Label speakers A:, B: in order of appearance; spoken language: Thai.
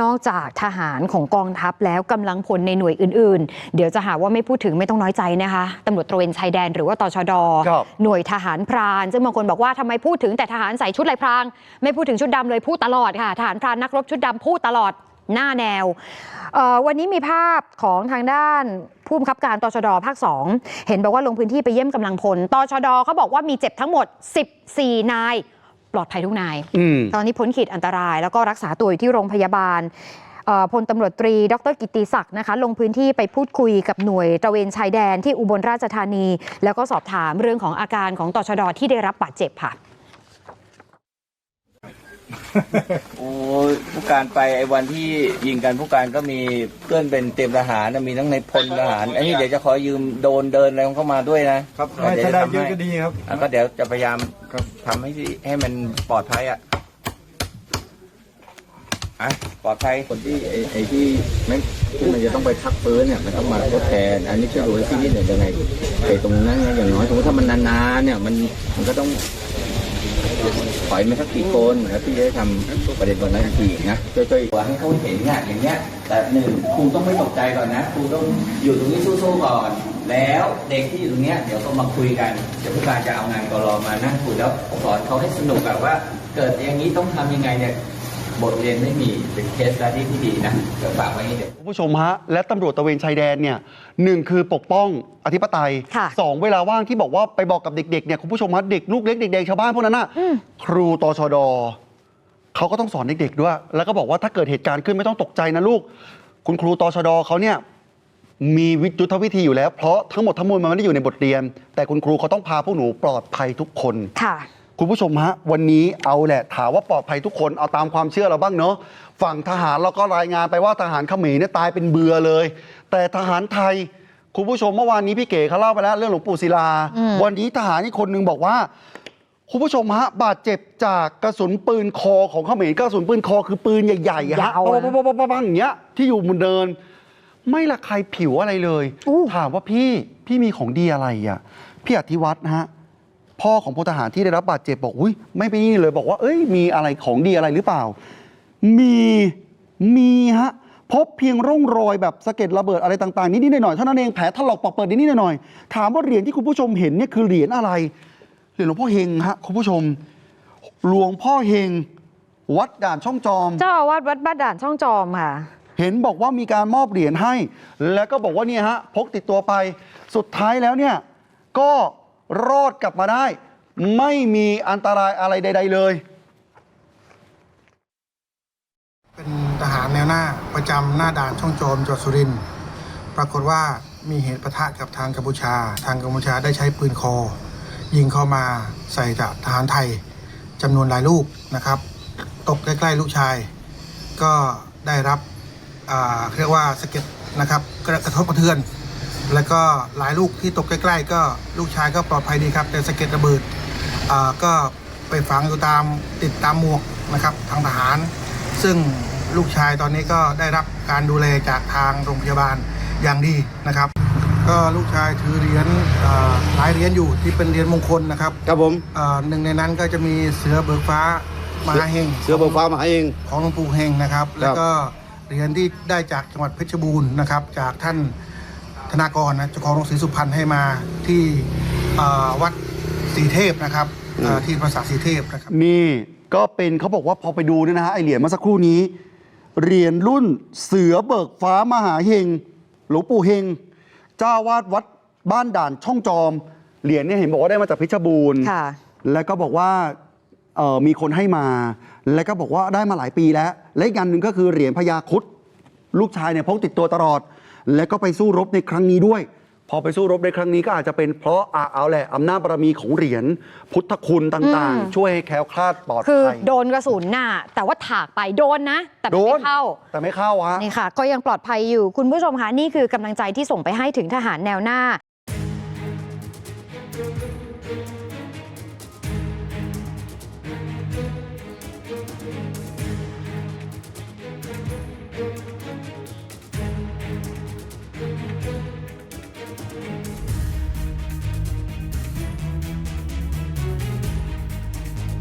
A: นอกจากทหารของกองทัพแล้วกำลังพลในหน่วยอื่น ๆ เดี๋ยวจะหาว่าไม่พูดถึงไม่ต้องน้อยใจนะคะตำรวจตระเวนชายแดนหรือว่าตชด หน่วยทหารพราน ซึ่งบางคนบอกว่าทำไมพูดถึงแต่ทหารใส่ชุดลายพราง ไม่พูดถึงชุดดำเลยพูดตลอดค่ะทหารพรานนักรบชุดดำพูดตลอดหน้าแนว วันนี้มีภาพของทางด้านผู้บังคับการตชดภาค 2 เห็นบอกว่าลงพื้นที่ไปเยี่ยมกำลังพลตชดเขาบอกว่ามีเจ็บทั้งหมด 14 นาย ปลอดภัยทุกนาย
B: อืม
A: ตอนนี้พ้นขีดอันตราย แล้วก็รักษาตัวอยู่ที่โรงพยาบาลเอ่อพลตำรวจตรี ดรกิติศักดิ์นะคะ ลงพื้นที่ไปพูดคุยกับหน่วยตระเวนชายแดนที่อุบลราชธานี แล้วก็สอบถามเรื่องของอาการของตชดที่ได้รับบาดเจ็บค่ะ
C: โอ้ยผู้การไปไอ้วันที่ยิงกันผู้การก็มีเพื่อนเป็นเตรียมทหารนะมีทั้งในพลทหารอันนี้เดี๋ยวจะขอยืมโดนเดินอะไรของเข้ามาด้วยนะครับ
D: ไม่
C: เยว
D: ถ้า
C: จะ
D: ได้
C: ทำ
D: เยอะ
C: ให้
D: ก็ดีครับ
C: อะก็เดี๋ยวจะพยายาม
D: ครับ
C: ทำให้ที่ให้มันปลอดภัยอะอะปลอดภัย
E: คนที่ไอ้ไอ้ที่ไม่ที่มันจะต้องไปพักฟื้นเนี่ยมันต้องมาทดแทนอันนี้ช่วยดูให้ที่นี่หน่อยยังไงไอ้ตรงนั้นเนี่ยอย่างน้อยสมมติถ้ามันนานๆเนี่ยมันมันก็ต้อง ถอยมาสักกี่คนแล้วพี่จะได้ทำประเด็นวันนั้นทีนะช่วยๆ
C: ให้เขาเห็นเนี่ยอย่างเงี้ยแต่หนึ่งครูต้องไม่ตกใจก่อนนะครูต้องอยู่ตรงนี้สู้ๆก่อน แล้วเด็กที่อยู่ตรงเนี้ยเดี๋ยวก็มาคุยกันเดี๋ยวผู้การจะเอางานกรอมานั่งคุยแล้วสอนเขาให้สนุกแบบว่า เกิดอย่างนี้ต้องทำยังไงเนี่ย บทเรียนไม่มีเป็นเคสที่ที่ดีนะเดี๋ยวฝากไว้ให้เด็ก
B: คุณผู้ชมฮะ และตำรวจตระเวนชายแดนเนี่ยหนึ่งคือปกป้องอธิปไตย
A: ค่ะ
B: สองเวลาว่างที่บอกว่าไปบอกกับเด็กๆเนี่ยคุณผู้ชมฮะเด็กลูกเล็กเด็กแดงชาวบ้านพวกนั้นน่ะครูตชดเขาก็ต้องสอนเด็กๆด้วย แล้วก็บอกว่าถ้าเกิดเหตุการณ์ขึ้นไม่ต้องตกใจนะลูก คุณครูตชดเขาเนี่ย มีวิยุทธวิธีอยู่แล้ว เพราะทั้งหมดทั้งมวลมันไม่ได้อยู่ในบทเรียน แต่คุณครูเขาต้องพาพวกหนูปลอดภัยทุกคน
A: ค่ะ
B: คุณผู้ชมฮะวันนี้เอาแหละถามว่าปลอดภัยทุกคนเอาตามความเชื่อเราบ้างเนาะฝั่งทหารเราก็รายงานไปว่าทหารเขมรเนี่ยตายเป็นเบือเลย แต่ทหารไทย คุณผู้ชมเมื่อวานนี้พี่เก๋เขาเล่าไปแล้วเรื่องหลวงปู่ศิลาวันนี้ทหารนี่คนหนึงบอกว่า คุณผู้ชมฮะบาดเจ็บจากกระสุนปืนคอของเขมรกระสุนปืนคอคือปืนใหญ่ๆอะฮะ
A: ยาวนะ
B: ปังๆๆๆๆอย่างเงี้ยที่อยู่บนเดิน ไม่ละใครผิวอะไรเลย
A: อู้
B: ถามว่าพี่พี่มีของดีอะไรอะพี่อธิวัฒน์นะฮะ พ่อของพลทหารที่ได้รับบาดเจ็บบอกอุ้ยไม่ไปนี่เลยบอกว่า เอ้ยมีอะไรของดีอะไรหรือเปล่า มีมีฮะพบเพียงร่องรอยแบบสะเก็ดระเบิดอะไรต่างๆนิดๆหน่อยๆเท่านั้นเองแผลถลอกปอกเปิดนิดๆหน่อยๆถามว่าเหรียญที่คุณผู้ชมเห็นเนี่ยคือเหรียญอะไรเหรียญหลวงพ่อเฮงฮะคุณผู้ชม หลวงพ่อเฮง วัดด่านช่องจอม
A: เจ้าอาวาสวัดบ้านด่านช่องจอมค่ะ
B: เห็นบอกว่ามีการมอบเหรียญให้ แล้วก็บอกว่าเนี่ยฮะพกติดตัวไป สุดท้ายแล้วเนี่ยก็ รอดกลับมาได้ ไม่มีอันตรายอะไรใด ๆ เลย
D: เป็นทหารแนวหน้าประจำหน้าด่านช่องโจมจังหวัดสุรินทร์ปรากฏว่ามีเหตุปะทะกับทางกัมพูชา ทางกัมพูชาได้ใช้ปืนคอ ยิงเข้ามาใส่กับทหารไทยจำนวนหลายลูกนะครับ ตกใกล้ ๆ ลูกชาย ก็ได้รับอ่าเรียกว่าสะเก็ดนะครับกระกระทบกระเทือน แล้วก็หลายลูกที่ตกใกล้ ๆ ก็ลูกชายก็ปลอดภัยดีครับ แต่สะเก็ดระเบิดอ่าก็ไปฝังอยู่ตามติดตามหมวกนะครับทางทหาร ซึ่งลูกชายตอนนี้ก็ได้รับการดูแลจากทางโรงพยาบาลอย่างดีนะครับ ก็ลูกชายถือเหรียญอ่าหลายเหรียญอยู่ที่เป็นเหรียญมงคลนะครับ
F: ครับผม
D: อ่าหนึ่งในนั้นก็จะมีเสือเบิกฟ้ามหาเฮง
F: เสือเบิกฟ้ามหาเอง
D: ของหลวงปู่เฮงนะครับ แล้วก็เหรียญที่ได้จากจังหวัดเพชรบูรณ์นะครับ จากท่าน ธนากรนะเจ้าของโรงศรีสุพรรณให้มาที่อ่าวัดศรีเทพนะครับอ่าที่ปราสาทศรีเทพนะครับ
B: นี่ก็เป็นเขาบอกว่าพอไปดูเนี่ยนะฮะไอเหรียญเมื่อสักครู่นี้เหรียญรุ่นเสือเบิกฟ้ามหาเฮงหลวงปู่เฮงเจ้าวาดวัดบ้านด่านช่องจอมเหรียญเนี่ยเห็นบอกว่าได้มาจากเพชรบูรณ์
A: ค่ะ
B: แล้วก็บอกว่าเอ่อมีคนให้มา แล้วก็บอกว่าได้มาหลายปีแล้ว และอีกอันหนึ่งก็คือเหรียญพญาครุดลูกชายเนี่ยพกติดตัวตลอด และก็ไปสู้รบในครั้งนี้ด้วย พอไปสู้รบในครั้งนี้ก็อาจจะเป็นเพราะอะเอาแหละอำนาจบารมีของเหรียญพุทธคุณต่างๆช่วยให้แคล้วคลาดปลอดภัยคือ
A: โดนกระสุนหน้าแต่ว่าถากไปโดนนะ แต่ไม่เข้า
B: แต่ไม่เข้าฮะ
A: นี่ค่ะ ก็ยังปลอดภัยอยู่คุณผู้ชมคะนี่คือกำลังใจที่ส่งไปให้ถึงทหารแนวหน้า